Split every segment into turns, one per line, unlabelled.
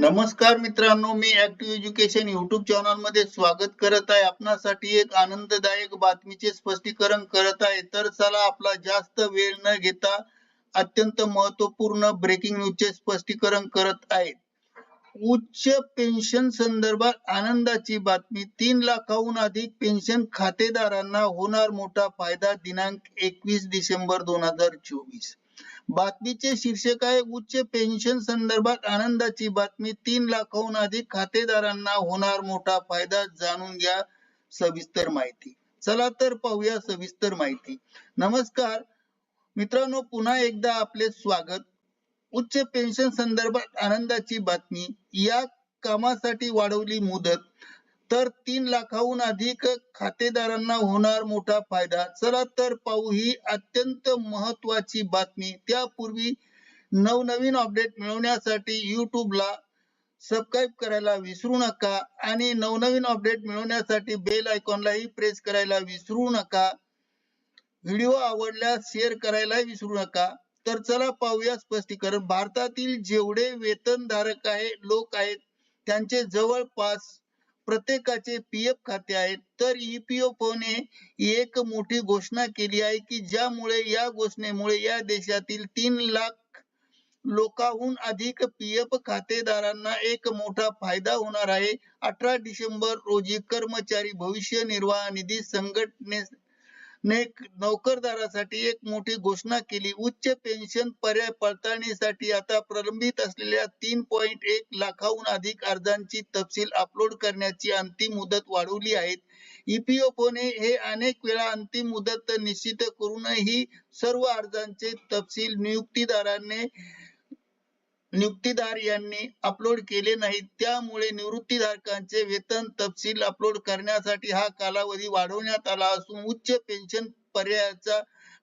नमस्कार मित्रांनो मी ऍक्टिव्ह एज्युकेशन युट्यूब चॅनलमध्ये स्वागत करत आहे. आपणासाठी एक आनंददायक बातमीचे स्पष्टीकरण करत आहे. तर चला आपला जास्त वेळ न घेता अत्यंत महत्त्वपूर्ण ब्रेकिंग न्यूजचे स्पष्टीकरण करत आहे. उच्च पेन्शन संदर्भात आनंदाची बातमी तीन लाखाहून अधिक पेन्शन खातेदारांना होणार मोठा फायदा दिनांक एकवीस डिसेंबर दोन हजार चोवीस. बातमीचे शीर्षक आहे उच्च पेन्शन संदर्भात आनंदाची बातमी. तीन लाखाहून अधिक खातेदारांना होणार मोठा फायदा जाणून घ्या सविस्तर माहिती. चला तर पाहूया सविस्तर माहिती. नमस्कार. मित्रांनो पुन्हा एकदा आपले स्वागत. उच्च पेन्शन संदर्भात आनंदाची बातमी. या कामासाठी वाढवली मुदत. तर तीन लाखाहून अधिक खातेदारांना होणार मोठा फायदा. चला तर पाहू ही अत्यंत महत्वाची बातमी. त्यापूर्वी नवनवीन अपडेट मिळवण्यासाठी युट्यूबला सबस्क्राईब करायला विसरू नका आणि नवनवीन अपडेट मिळवण्यासाठी बेल आयकॉनलाही प्रेस करायला विसरू नका. व्हिडिओ आवडल्यास शेअर करायला विसरू नका. तर चला पाहूया स्पष्टीकरण. भारतातील जेवढे वेतनधारक आहे लोक आहेत त्यांचे जवळपास प्रत्येकाचे पीएफ खाते आहेत. तर ईपीएफओने एक मोठी घोषणा केली आहे की ज्यामुळे या घोषणेमुळे या देशातील तीन लाख लोकांहून अधिक पी एफ खातेदारांना एक मोठा फायदा होणार आहे. अठरा डिसेंबर रोजी कर्मचारी भविष्य निर्वाह निधी संघटने ने नोकरदारासाठी एक मोठी घोषणा केली. उच्च पेन्शन पर्याय पडताळणीसाठी आता प्रलंबित असलेल्या तीन पॉईंट एक लाखाहून अधिक अर्जांची तपशील अपलोड करण्याची अंतिम मुदत वाढवली आहे. ईपीएफओने हे अनेक वेळा अंतिम मुदत निश्चित करूनही सर्व अर्जांचे तपशील नियुक्तीदाराने नियुक्तीदार यांनी अपलोड केले नाही त्यामुळे निवृत्तीधारकांचे वेतन तपशील अपलोड करण्यासाठी हा कालावधी वाढवण्यात आला असून उच्च पेन्शन पर्यायाचा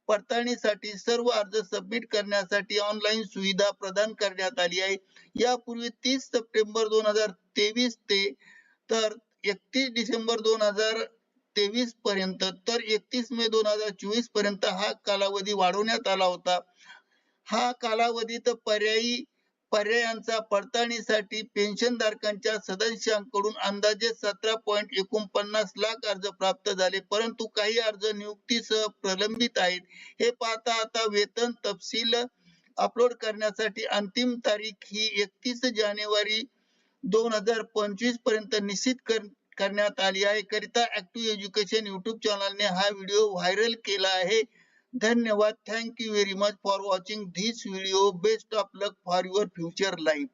पडताळणीसाठी सर्व अर्ज सबमिट करण्यासाठी ऑनलाईन सुविधा प्रदान करण्यात आली आहे. यापूर्वी तीस सप्टेंबर दोन हजार तेवीस ते तर एकतीस डिसेंबर दोन हजार तेवीस पर्यंत तर एकतीस मे दोन हजार चोवीसपर्यंत हा कालावधी वाढवण्यात आला होता. हा कालावधी तर पर्यायी पर्यायांचा पडताळणीसाठी पेन्शनधारकांच्या सदस्यांकडून अंदाजे सतरा पॉईंट एकोणपन्नास लाख अर्ज प्राप्त झाले. परंतु काही अर्ज नियुक्तीसह प्रलंबित आहेत. हे पाहता आता वेतन तपशील अपलोड करण्यासाठी अंतिम तारीख ही एकतीस जानेवारी दोन हजार पंचवीसपर्यंत निश्चित कर करण्यात आली आहे. करिता ऍक्टिव्ह एज्युकेशन युट्यूब चॅनलने हा व्हिडिओ व्हायरल केला आहे. धन्यवाद. Thank you very much for watching this video best of luck for your future life